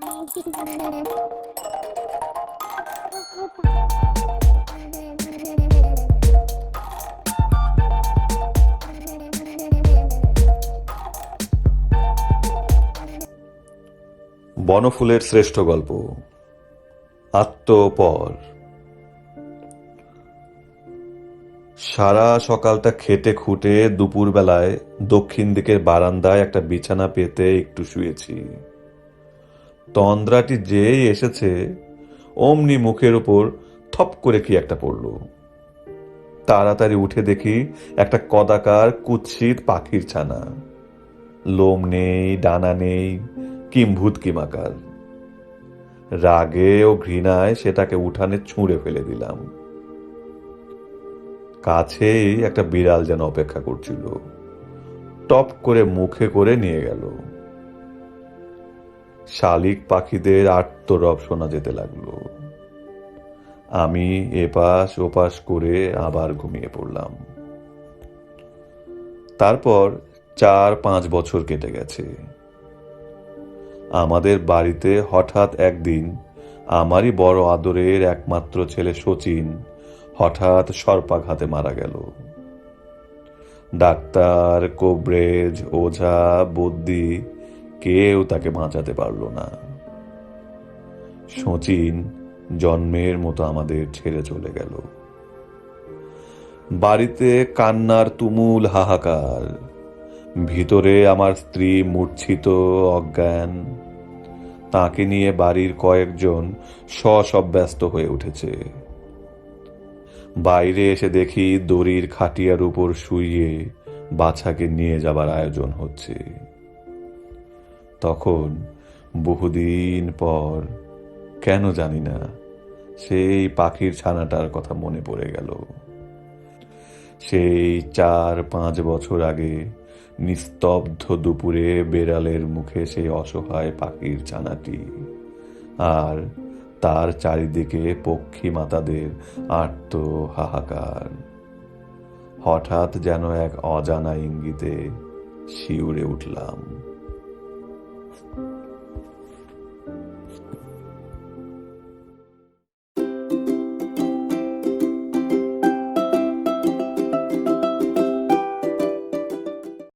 বনফুলের শ্রেষ্ঠ গল্প, আত্মপর। সারা সকালটা খেটে খুঁটে দুপুরবেলায় দক্ষিণ দিকের বারান্দায় একটা বিছানা পেতে একটু শুয়েছি। তন্দ্রাটি যেই এসেছে, অমনি মুখের ওপর থপ করে কি একটা পড়ল। তাড়াতাড়ি উঠে দেখি একটা কদাকার কুৎসিত পাখির ছানা। লোম নেই, ডানা নেই কিম্ভূত কিমাকার রাগে ও ঘৃণায় সেটাকে উঠানে ছুঁড়ে ফেলে দিলাম। কাছেই একটা বিড়াল যেন অপেক্ষা করছিল। টপ করে মুখে করে নিয়ে গেল। শালিক পাখিদের আত্মরব শোনা যেতে লাগল। আমি এপাশ ওপাশ করে আবার ঘুমিয়ে পড়লাম। তারপর চার পাঁচ বছর কেটে গেছে। আমাদের বাড়িতে হঠাৎ একদিন আমারই বড় আদরের একমাত্র ছেলে শচীন হঠাৎ সর্পাঘাতে মারা গেল। ডাক্তার, কোবরেজ, ওঝা বদ্যি কেউ তাকে বাঁচাতে পারল না। শচীন জন্মের মতো আমাদের ছেড়ে চলে গেল। বাড়িতে কান্নার তুমুল হাহাকার, ভিতরে আমার স্ত্রী মূর্ছিত অজ্ঞান। তাকে নিয়ে বাড়ির কয়েকজন সব ব্যস্ত হয়ে উঠেছে। বাইরে এসে দেখি দড়ির খাটিয়ার উপর শুইয়ে বাছাকে নিয়ে যাবার আয়োজন হচ্ছে। তখন বহুদিন পর, কেন জানি না, সেই পাখির ছানাটার কথা মনে পড়ে গেল। সেই চার পাঁচ বছর আগে নিস্তব্ধ দুপুরে বেড়ালের মুখে সেই অসহায় পাখির ছানাটি আর তার চারিদিকে পক্ষী মাতাদের আর্ত হাহাকার হঠাৎ যেন এক অজানা ইঙ্গিতে শিউরে উঠলাম। Bye.